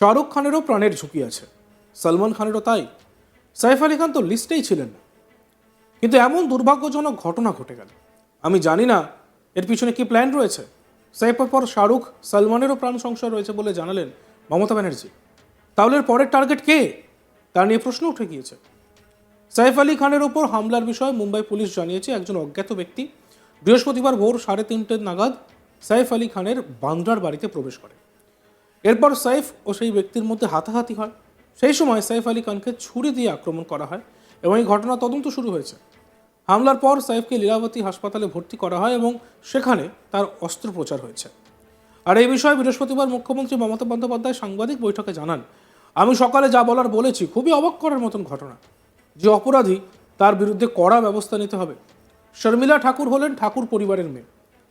শাহরুখ খানেরও প্রাণের ঝুঁকি আছে। সলমান খানেরও তাই। সাইফ আলী খান তো লিস্টেই ছিলেন। না কিন্তু এমন দুর্ভাগ্যজনক ঘটনা ঘটে গেল। আমি জানি না এর পিছনে কি প্ল্যান রয়েছে। সাইফের পর শাহরুখ সলমানেরও প্রাণ সংশয় রয়েছে বলে জানালেন মমতা ব্যানার্জি। তাহলে পরের টার্গেট কে? তা নিয়ে প্রশ্ন উঠে গিয়েছে। সাইফ আলী খানের ওপর হামলার বিষয়ে মুম্বাই পুলিশ জানিয়েছে একজন অজ্ঞাত ব্যক্তি। বৃহস্পতিবার ভোর সাড়ে তিনটে নাগাদ সাইফ আলী খানের বান্দ্রার বাড়িতে প্রবেশ করে। এরপর সাইফ ও সেই ব্যক্তির মধ্যে হাতাহাতি হয়। সেই সময় সাইফ আলী খানকে ছুরি দিয়ে আক্রমণ করা হয় এবং এই ঘটনা তদন্ত শুরু হয়েছে। হামলার পর সাইফকে লীলাবতী হাসপাতালে ভর্তি করা হয় এবং সেখানে তার অস্ত্রোপচার হয়েছে। আর এই বিষয়ে বৃহস্পতিবার মুখ্যমন্ত্রী মমতা বন্দ্যোপাধ্যায় সাংবাদিক বৈঠকে জানান, আমি সকালে যা বলার বলেছি খুবই অবাক করার মতন ঘটনা, যে অপরাধী তার বিরুদ্ধে কড়া ব্যবস্থা নিতে হবে। শর্মিলা ঠাকুর হলেন ঠাকুর পরিবারের মেয়ে।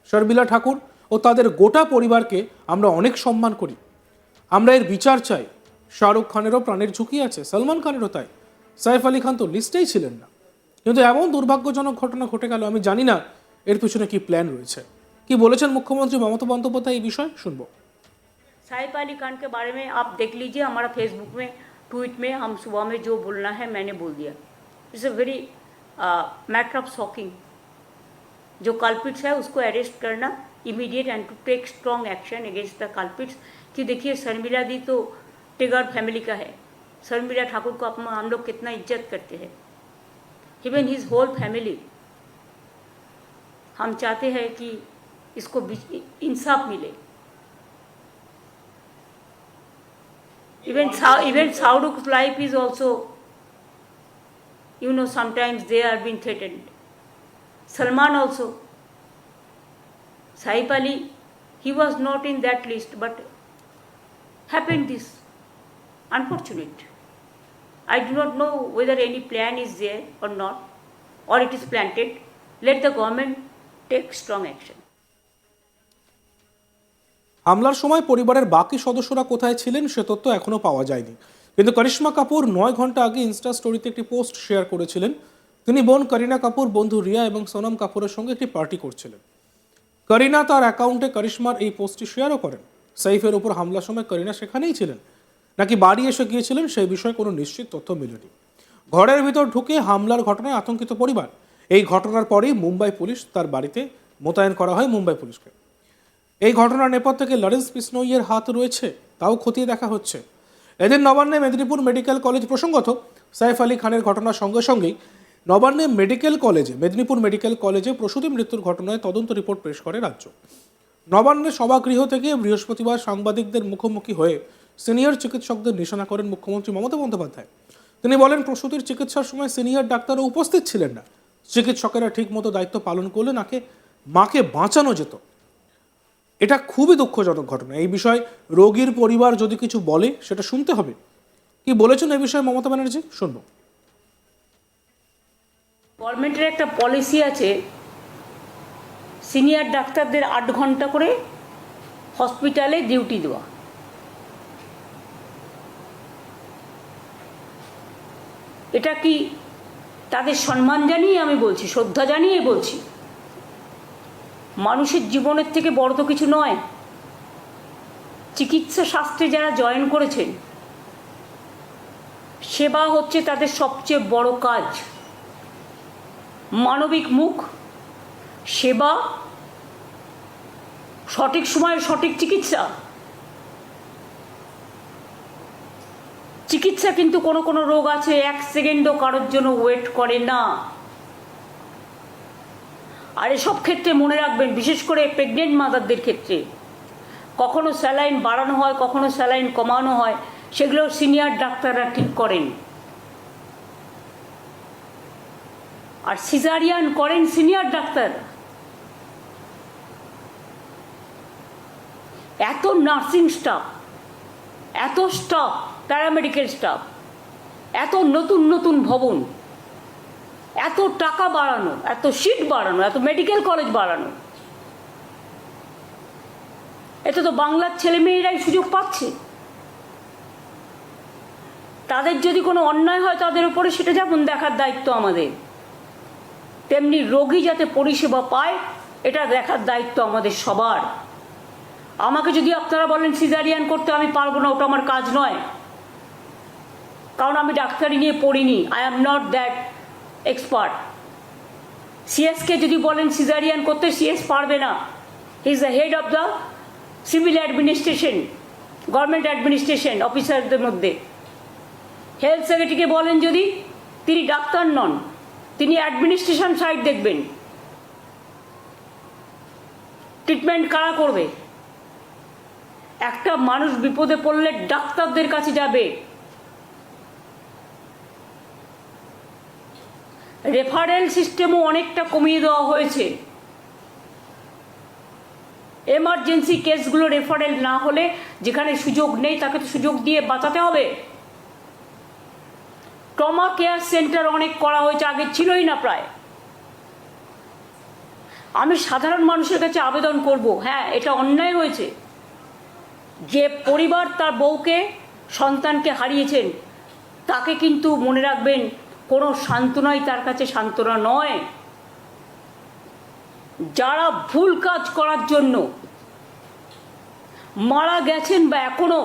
শর্মিলা ঠাকুর ও তাদের গোটা পরিবারকে আমরা অনেক সম্মান করি। আমরা এর বিচার চাই শাহরুখ খানেরও প্রাণের ঝুঁকি আছে সলমান খানেরও তাই সাইফ আলী খান তো লিস্টেই ছিলেন না কিন্তু এমন দুর্ভাগ্যজনক ঘটনা ঘটে গেল আমি জানি না এর পিছনে কি প্ল্যান রয়েছে কি বলেছেন মুখ্যমন্ত্রী মমতা বন্দ্যোপাধ্যায় এই বিষয়ে শুনবো साइफ अली खान के बारे में आप देख लीजिए हमारा फेसबुक में ट्वीट में हम सुबह में जो बोलना है मैंने बोल दिया it's a very matter of shocking जो कल्पिट्स है उसको अरेस्ट करना immediate and to take strong action against the culprits कि देखिए शर्मिला दी तो टिगर फैमिली का है। शर्मिला ठाकुर को अपना हम लोग कितना इज़्ज़त करते हैं। इवन हिज होल फैमिली हम चाहते हैं कि इसको इंसाफ मिले। Even even साउड life is also you know sometimes they are been threatened Salman also साईपाली he was not in that list but happened this. Unfortunate. I do not know whether any plan is there or not, or it is planted. Let the government take strong action. হামলার সময় পরিবারের বাকি সদস্যরা কোথায় ছিলেন সে তথ্য এখনও পাওয়া যায়নি কিন্তু করিশ্মা কাপুর নয় ঘণ্টা আগে ইনস্টা স্টোরিতে একটি পোস্ট শেয়ার করেছিলেন তিনি বোন করিনা কাপুর বন্ধু রিয়া এবং সোনম কাপুরের সঙ্গে একটি পার্টি করছিলেন করিনা তার অ্যাকাউন্টে করিশ্মার এই পোস্টটি শেয়ারও করেন সাইফের ওপর হামলার সময় করিনা সেখানেই ছিলেন। নাকি বাড়ি এসে গিয়েছিলেন সেই বিষয়ে কোনো নিশ্চিত তথ্য মেলেনি। ঘরের ভিতর ঢুকে হামলার ঘটনায় আতঙ্কিত পরিবার। এই ঘটনার পরেই মুম্বাই পুলিশ তার বাড়িতে মোতায়েন করা হয় মুম্বাই পুলিশকে। এই ঘটনার নেপথ থেকে লরেন্স বিষ্ণইয়ের হাত রয়েছে, তাও খতিয়ে দেখা হচ্ছে। এদিন নবান্নে মেদিনীপুর মেডিকেল কলেজ প্রসঙ্গত সাইফ আলী খানের ঘটনার সঙ্গে সঙ্গেই নবান্নে মেডিকেল কলেজে, মেদিনীপুর মেডিকেল কলেজে প্রসূতি মৃত্যুর ঘটনায় তদন্ত রিপোর্ট পেশ করে রাজ্য। নবান্নে সভাগৃহ থেকে বৃহস্পতিবার সাংবাদিকদের মুখোমুখি হয়ে সিনিয়র চিকিৎসকদের নিশানা করেন মুখ্যমন্ত্রী মমতা বন্দ্যোপাধ্যায়। তিনি বলেন, প্রসূতির চিকিৎসার সময় সিনিয়র ডাক্তারও উপস্থিত ছিলেন না। চিকিৎসকেরা ঠিকমতো দায়িত্ব পালন করলে নাকে মাকে বাঁচানো যেত। এটা খুবই দুঃখজনক ঘটনা। এই বিষয়ে রোগীর পরিবার যদি কিছু বলে, সেটা শুনতে হবে। কি বলেছেন এই বিষয়ে মমতা ব্যানার্জি? শুনব। গভর্নমেন্টের একটা পলিসি আছে সিনিয়র ডাক্তারদের আট ঘণ্টা করে হসপিটালে ডিউটি দেওয়া। এটা কি তাদের সম্মান জানিয়ে আমি বলছি, শ্রদ্ধা জানিয়ে বলছি? মানুষের জীবনের থেকে বড় তো কিছু নয়। চিকিৎসা শাস্ত্রে যারা জয়েন করেছেন, সেবা হচ্ছে তাদের সবচেয়ে বড় কাজ। মানবিক মুখ, সেবা সঠিক সময়ে সঠিক চিকিৎসা। চিকিৎসা কিন্তু কোনো কোনো রোগ আছে, এক সেকেন্ডও কারোর জন্য ওয়েট করে না। আর এসব ক্ষেত্রে মনে রাখবেন, বিশেষ করে প্রেগনেন্ট মাদারদের ক্ষেত্রে, কখনো স্যালাইন বাড়ানো হয়, কখনো স্যালাইন কমানো হয়, সেগুলো সিনিয়র ডাক্তাররা ঠিক করেন। আর সিজারিয়ান করেন সিনিয়র ডাক্তার এত নার্সিং স্টাফ এত স্টাফ প্যারামেডিক্যাল স্টাফ এত নতুন নতুন ভবন, এত টাকা বাড়ানো, এত সিট বাড়ানো, এত মেডিকেল কলেজ বাড়ানো। এতে তো বাংলার ছেলেমেয়েরাই সুযোগ পাচ্ছে। তাদের যদি কোনো অন্যায় হয় তাদের উপরে সেটা যেমন দেখার দায়িত্ব আমাদের, তেমনি রোগী যাতে পরিষেবা পায়, এটা দেখার দায়িত্ব আমাদের সবার। আমাকে যদি আপনারা বলেন সিজারিয়ান করতে আমি পারব না, ওটা আমার কাজ নয়। কারণ আমি ডাক্তারি নিয়ে পড়িনি I am not that expert CSK যদি বলেন সিজারিয়ান করতে সিএস পারবে না। He is the head of the civil administration government administration অফিসারদের মধ্যে। হেলথ সেক্রেটারিকে বলেন যদি, তিনি ডাক্তার নন, তিনি অ্যাডমিনিস্ট্রেশন সাইড দেখবেন। ট্রিটমেন্ট কারা করবে? একটা মানুষ বিপদে পড়লে ডাক্তারদের কাছে যাবে। রেফারেল সিস্টেমও অনেকটা কমিয়ে দেওয়া হয়েছে। এমার্জেন্সি কেসগুলো রেফারেল না হলে যেখানে সুযোগ নেই তাকে তো সুযোগ দিয়ে বাঁচাতে হবে। ট্রমা কেয়ার সেন্টার অনেক করা হয়েছে, আগে ছিলই না প্রায়। আমি সাধারণ মানুষের কাছে আবেদন করব। হ্যাঁ এটা অন্যায় হয়েছে। যে পরিবার তার বউকে, সন্তানকে হারিয়েছেন, তাকে কিন্তু মনে রাখবেন, কোনো সান্ত্বনাই তার কাছে সান্ত্বনা নয়। যারা ভুল কাজ করার জন্য মারা গেছেন বা এখনও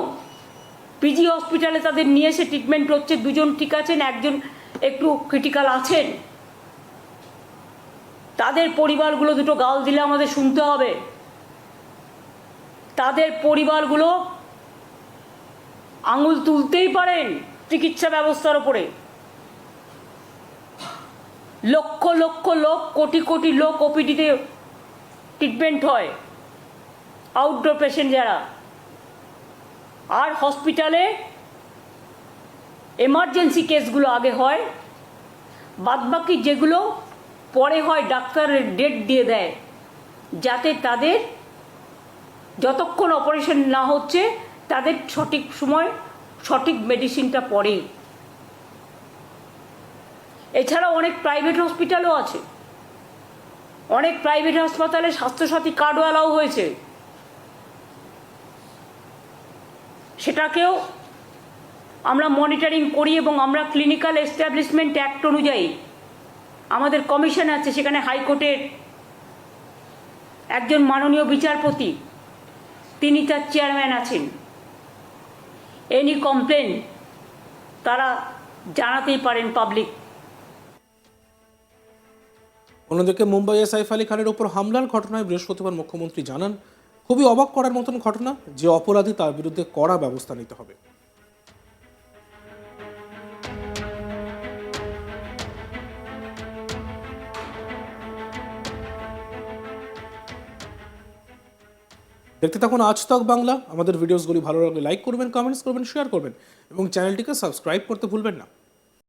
পিজি হসপিটালে তাদের নিয়ে এসে ট্রিটমেন্ট হচ্ছে, দুজন ঠিক আছেন, একজন একটু ক্রিটিক্যাল আছেন, তাদের পরিবারগুলো দুটো গাল দিলে আমাদের শুনতে হবে। তাদের পরিবারগুলো আঙুল তুলতেই পারেন চিকিৎসা ব্যবস্থার ওপরে। লক্ষ লক্ষ লোক কোটি কোটি লোক ওপিডিতে ট্রিটমেন্ট হয়। আউটডোর পেশেন্ট যারা। আর হসপিটালে এমার্জেন্সি কেসগুলো আগে হয়। বাদবাকি যেগুলো পরে হয়, ডাক্তারের ডেট দিয়ে দেয়, যাতে তাদের যতক্ষণ অপারেশন না হচ্ছে, তাদের সঠিক সময় সঠিক মেডিসিনটা পড়ে এছাড়া অনেক প্রাইভেট হসপিটালও আছে। অনেক প্রাইভেট হাসপাতালে স্বাস্থ্যসাথী কার্ডও অ্যালাউ হয়েছে। সেটাকেও আমরা মনিটরিং করি এবং আমরা ক্লিনিক্যাল এস্টাবলিশমেন্ট অ্যাক্ট অনুযায়ী আমাদের কমিশন আছে, সেখানে হাইকোর্টের একজন মাননীয় বিচারপতি তিনি তার চেয়ারম্যান আছেন। এনি কমপ্লেন তারা জানাতেই পারেন পাবলিক। অন্যদিকে মুম্বাইয়ে সাইফ আলী খানের উপর হামলার ঘটনায় বৃহস্পতিবার মুখ্যমন্ত্রী জানান, খুবই অবাক করার মতন ঘটনা যে অপরাধী তার বিরুদ্ধে কড়া ব্যবস্থা নিতে হবে। দেখতে থাকুন আজ তক বাংলা আমাদের ভিডিওসগুলি ভালো লাগলে লাইক করবেন কমেন্টস করবেন শেয়ার করবেন এবং চ্যানেলটিকে সাবস্ক্রাইব করতে ভুলবেন না।